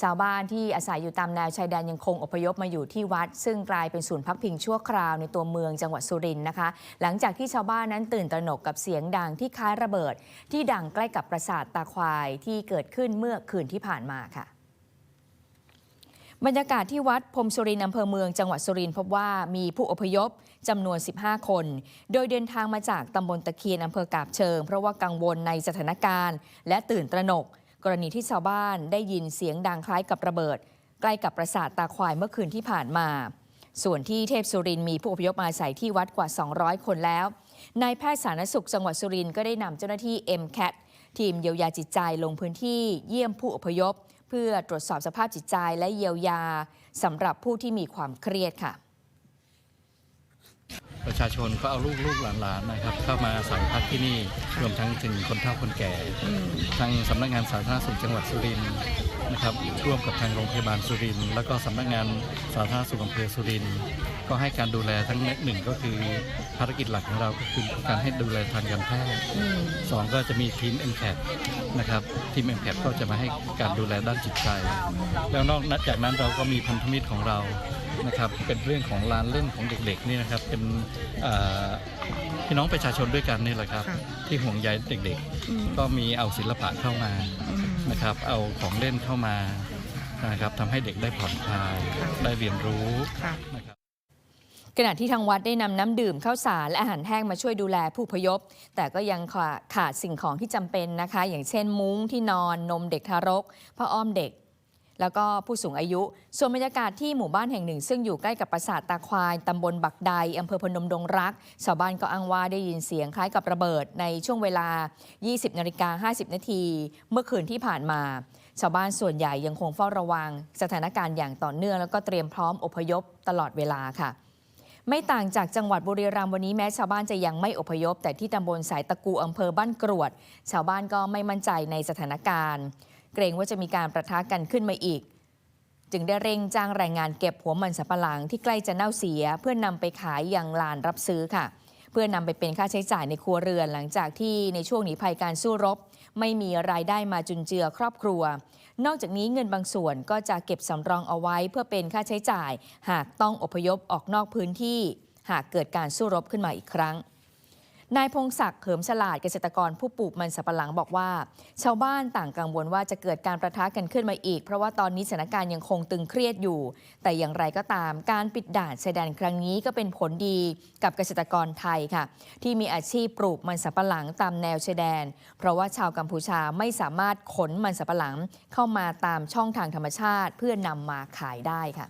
ชาวบ้านที่อาศัยอยู่ตามแนวชายแดนยังคงอพยพมาอยู่ที่วัด ซึ่งกลายเป็นศูนย์พักพิงชั่วคราวในตัวเมืองจังหวัดสุรินทร์นะคะ หลังจากที่ชาวบ้านนั้นตื่นตระหนกกับเสียงดังที่คล้ายระเบิด ที่ดังใกล้กับปราสาทตาควายที่เกิดขึ้นเมื่อคืนที่ผ่านมาค่ะบรรยากาศที่วัดพรมสุรินทร์อำเภอเมืองจังหวัดสุรินทร์พบว่ามีผู้อพยพจำนวน 15 คน โดยเดินทางมาจากตำบลตะเคียนอำเภอกาบเชิง เพราะว่ากังวลในสถานการณ์ และตื่นตระหนก กรณีที่ชาวบ้านได้ยินเสียงดังคล้ายกับระเบิด ใกล้กับปราสาทตาควายเมื่อคืนที่ผ่านมา ส่วนที่เทพสุรินมีผู้อพยพมาอาศัยที่วัดกว่า 200 คนแล้วนายแพทย์สาธารณสุขจังหวัดสุรินทร์ก็ได้นำเจ้าหน้าที่ MCAT ทีมเยียวยาจิตใจลงพื้นที่เยี่ยมผู้อพยพ เพื่อตรวจสอบสภาพจิตใจและเยียวยาสำหรับผู้ที่มีความเครียดค่ะ ประชาชนก็เอาลูกลูกหลานๆนะครับ เข้ามาอาศัยพักที่นี่รวมทั้งถึงคนเฒ่าคนแก่ ทางสำนักงานสาธารณสุขจังหวัดสุรินทร์นะครับร่วมกับทางโรงพยาบาลสุรินทร์แล้วก็สำนักงานสาธารณสุขอำเภอสุรินทร์ก็ให้การดูแลทั้งหนึ่งก็คือภารกิจหลักของเราก็คือการให้ดูแลทางการแพทย์สองก็จะมีทีม m c a t นะครับทีม m c a t ก็จะมาให้การดูแลด้านจิตใจ แล้วนอกจากนั้นเราก็มีพันธมิตรของเรา นะครับเป็นเรื่องของลานเล่นของเด็กๆนี่นะครับเป็นเอ่อพี่น้องประชาชนด้วยกันนี่แหละครับค่ะที่ห่วงใยเด็กๆ ก็มีเอาศิลปะเข้ามานะครับเอาของเล่นเข้ามานะครับทำให้เด็กได้ผ่อนคลายค่ะได้เรียนรู้ค่ะนะครับขณะที่ทางวัดได้นำน้ำดื่มข้าวสารและอาหารแห้งมาช่วยดูแลผู้อพยพ แต่ก็ยังขาดขาดสิ่งของที่จำเป็นนะคะ อย่างเช่นมุ้งที่นอนนมเด็กทารกผ้าอ้อมเด็ก แล้วก็ผู้สูงอายุ ส่วนบรรยากาศที่หมู่บ้านแห่งหนึ่ง ซึ่งอยู่ใกล้กับปราสาทตาควายตำบลบักใดอำเภอพนมดงรักชาวบ้านก็อ้างว่าได้ยินเสียงคล้ายกับระเบิดในช่วงเวลา 20นาฬิกา50 นาที เมื่อคืนที่ผ่านมา ชาวบ้านส่วนใหญ่ยังคงเฝ้าระวัง สถานการณ์อย่างต่อเนื่องแล้วก็เตรียมพร้อมอพยพตลอดเวลาค่ะไม่ต่างจากจังหวัดบุรีรัมย์วันนี้แม้ชาวบ้านจะยังไม่อพยพ แต่ที่ตำบลสายตะกูอำเภอบ้านกรวด ชาวบ้านก็ไม่มั่นใจในสถานการณ์ เกรงว่าจะมีการประทะกันขึ้นมาอีก จึงได้เร่งจ้างแรงงานเก็บหัวมันสับปะหลังที่ใกล้จะเน่าเสีย เพื่อนนำไปขายยังลานรับซื้อค่ะ เพื่อนำไปเป็นค่าใช้จ่ายในครัวเรือนหลังจากที่ในช่วงหนีภัยการสู้รบ ไม่มีรายได้มาจุนเจือครอบครัว นอกจากนี้เงินบางส่วนก็จะเก็บสำรองเอาไว้เพื่อเป็นค่าใช้จ่าย หากต้องอพยพออกนอกพื้นที่ หากเกิดการสู้รบขึ้นมาอีกครั้ง นายพงศักดิ์เหิมฉลาดเกษตรกรผู้ปลูกมันสับปะหลังบอกว่า ชาวบ้านต่างกังวลว่าจะเกิดการประทะกันขึ้นมาอีก เพราะว่าตอนนี้สถานการณ์ยังคงตึงเครียดอยู่ แต่อย่างไรก็ตามการปิดด่านชายแดนครั้งนี้ก็เป็นผลดีกับเกษตรกรไทยค่ะ ที่มีอาชีพปลูกมันสับปะหลังตามแนวชายแดน เพราะว่าชาวกัมพูชาไม่สามารถขนมันสับปะหลังเข้ามาตามช่องทางธรรมชาติ เพื่อนำมาขายได้ค่ะ